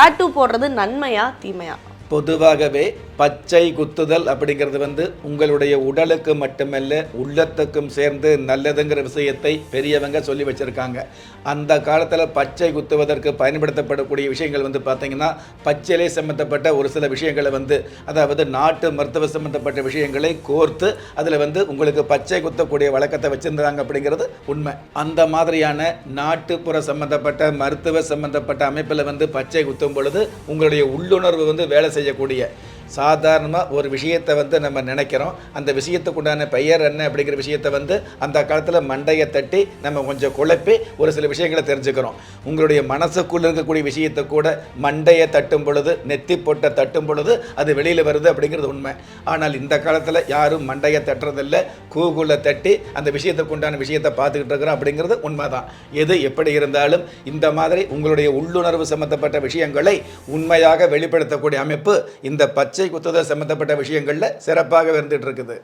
Tattoo போடுறது நன்மையா தீமையா? பொதுவாகவே பச்சை குத்துதல் அப்படிங்கிறது வந்து உங்களுடைய உடலுக்கு மட்டுமல்ல உள்ளத்துக்கும் சேர்ந்து நல்லதுங்கிற விஷயத்தை பெரியவங்க சொல்லி வச்சுருக்காங்க. அந்த காலத்தில் பச்சை குத்துவதற்கு பயன்படுத்தப்படக்கூடிய விஷயங்கள் வந்து பார்த்தீங்கன்னா பச்சிலை சம்மந்தப்பட்ட ஒரு சில விஷயங்களை வந்து அதாவது நாட்டு மருத்துவ சம்மந்தப்பட்ட விஷயங்களை கோர்த்து அதில் வந்து உங்களுக்கு பச்சை குத்தக்கூடிய வழக்கத்தை வச்சிருந்தாங்க அப்படிங்கிறது உண்மை. அந்த மாதிரியான நாட்டுப்புற சம்மந்தப்பட்ட மருத்துவ சம்மந்தப்பட்ட அமைப்பில் வந்து பச்சை குத்தும் பொழுது உங்களுடைய உள்ளுணர்வு வந்து வேலை செய்யக்கூடிய சாதாரணமாக ஒரு விஷயத்தை வந்து நம்ம நினைக்கிறோம். அந்த விஷயத்துக்குண்டான பெயர் என்ன அப்படிங்கிற விஷயத்தை வந்து அந்த காலத்தில் மண்டையை தட்டி நம்ம கொஞ்சம் குழப்பி ஒரு சில விஷயங்களை தெரிஞ்சுக்கிறோம். உங்களுடைய மனசுக்குள்ளே இருக்கக்கூடிய விஷயத்தை கூட மண்டையை தட்டும் பொழுது நெத்தி பொட்டை தட்டும் பொழுது அது வெளியில் வருது அப்படிங்கிறது உண்மை. ஆனால் இந்த காலத்தில் யாரும் மண்டையை தட்டுறதில்ல. கூகுளை தட்டி அந்த விஷயத்துக்கு உண்டான விஷயத்தை பார்த்துக்கிட்டு இருக்கிறோம் அப்படிங்கிறது உண்மைதான். எது எப்படி இருந்தாலும் இந்த மாதிரி உங்களுடைய உள்ளுணர்வு சம்மந்தப்பட்ட விஷயங்களை உண்மையாக வெளிப்படுத்தக்கூடிய அமைப்பு இந்த பச்சை குத்துதல் சம்பந்தப்பட்ட விஷயங்களில் சிறப்பாக இருந்துட்டு இருக்குது.